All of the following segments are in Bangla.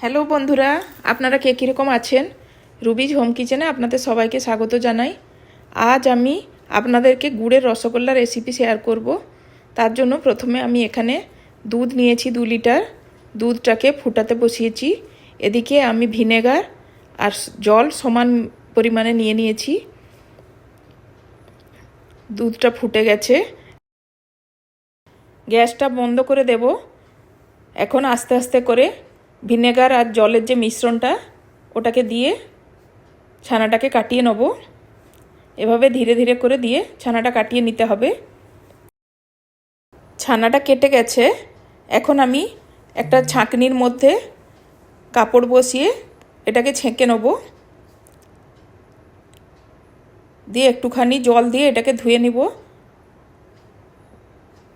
হ্যালো বন্ধুরা, আপনারা কে কীরকম আছেন? রুবিজ হোম কিচেনে আপনাদের সবাইকে স্বাগত জানাই। আজ আমি আপনাদেরকে গুড়ের রসগোল্লা রেসিপি শেয়ার করব। তার জন্য প্রথমে আমি এখানে দুধ নিয়েছি দু লিটার। দুধটাকে ফুটাতে বসিয়েছি। এদিকে আমি ভিনেগার আর জল সমান পরিমাণে নিয়ে নিয়েছি। দুধটা ফুটে গেছে। গ্যাসটা বন্ধ করে দেব। এখন আস্তে আস্তে করে ভিনেগার আর জলের যে মিশ্রণটা, ওটাকে দিয়ে ছানাটাকে কাটিয়ে নেব। এভাবে ধীরে ধীরে করে দিয়ে ছানাটা কাটিয়ে নিতে হবে। ছানাটা কেটে গেছে। এখন আমি একটা ছাঁকনির মধ্যে কাপড় বসিয়ে এটাকে ছেঁকে নেব। দিয়ে একটুখানি জল দিয়ে এটাকে ধুয়ে নিব।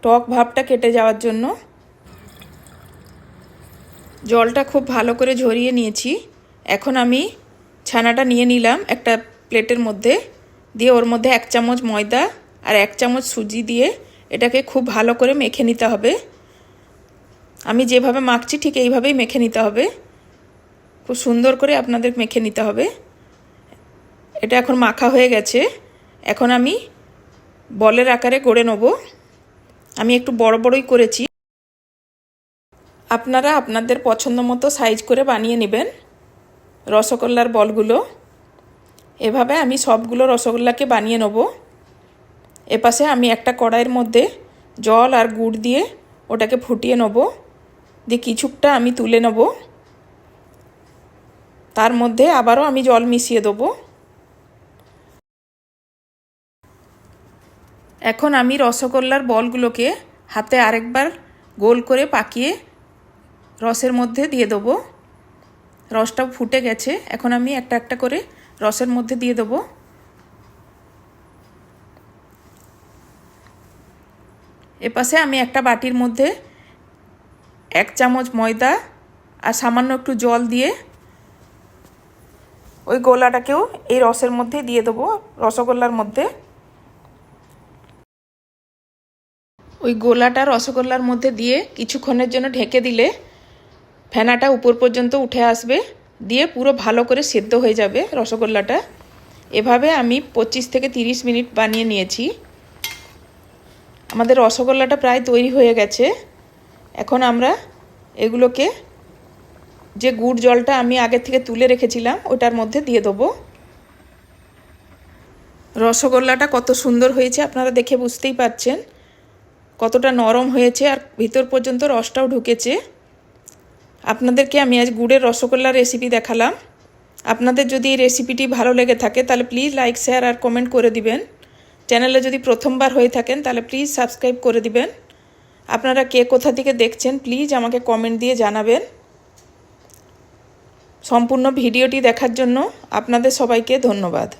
টক ভাবটা কেটে যাওয়ার জন্য। জলটা খুব ভালো করে ঝরিয়ে নিয়েছি। এখন আমি ছানাটা নিয়ে নিলাম একটা প্লেটের মধ্যে। দিয়ে ওর মধ্যে এক চামচ ময়দা আর এক চামচ সুজি দিয়ে এটাকে খুব ভালো করে মেখে নিতে হবে। আমি যেভাবে মাখছি ঠিক এইভাবেই মেখে নিতে হবে। খুব সুন্দর করে আপনাদের মেখে নিতে হবে। এটা এখন মাখা হয়ে গেছে। এখন আমি বলের আকারে গড়ে নেব। আমি একটু বড় বড়ই করেছি। আপনারা আপনাদের পছন্দ মতো সাইজ করে বানিয়ে নেবেন রসগোল্লার বলগুলো। এভাবে আমি সবগুলো রসগোল্লাকে বানিয়ে নেব। এপাশে আমি একটা কড়াইয়ের মধ্যে জল আর গুড় দিয়ে ওটাকে ফুটিয়ে নেব। দিয়ে কিছুটা আমি তুলে নেব। তার মধ্যে আবারও আমি জল মিশিয়ে দেবো। এখন আমি রসগোল্লার বলগুলোকে হাতে আরেকবার গোল করে পাকিয়ে রসের মধ্যে দিয়ে দেবো। রসটা ফুটে গেছে। এখন আমি একটা একটা করে রসের মধ্যে দিয়ে দেবো। এপাশে আমি একটা বাটির মধ্যে এক চামচ ময়দা আর সামান্য একটু জল দিয়ে ওই গোলাটাকেও এই রসের মধ্যে দিয়ে দেবো, রসগোল্লার মধ্যে। ওই গোলাটা রসগোল্লার মধ্যে দিয়ে কিছুক্ষণের জন্য ঢেকে দিলে ফেনাটা উপর পর্যন্ত উঠে আসবে, দিয়ে পুরো ভালো করে সেদ্ধ হয়ে যাবে রসগোল্লাটা। এভাবে আমি পঁচিশ থেকে তিরিশ মিনিট বানিয়ে নিয়েছি। আমাদের রসগোল্লাটা প্রায় তৈরি হয়ে গেছে। এখন আমরা এগুলোকে যে গুড় জলটা আমি আগে থেকে তুলে রেখেছিলাম, ওটার মধ্যে দিয়ে দেবো। রসগোল্লাটা কত সুন্দর হয়েছে, আপনারা দেখে বুঝতেই পারছেন। কতটা নরম হয়েছে, আর ভিতর পর্যন্ত রসটাও ঢুকেছে। আপনাদেরকে আমি আজ গুড়ের রসগোল্লা রেসিপি দেখালাম। আপনাদের যদি এই রেসিপিটি ভালো লেগে থাকে, তাহলে প্লিজ লাইক শেয়ার আর কমেন্ট করে দিবেন। চ্যানেলে যদি প্রথমবার হয়ে থাকেন, তাহলে প্লিজ সাবস্ক্রাইব করে দিবেন। আপনারা কে কোথা থেকে দেখছেন প্লিজ আমাকে কমেন্ট দিয়ে জানাবেন। সম্পূর্ণ ভিডিওটি দেখার জন্য আপনাদের সবাইকে ধন্যবাদ।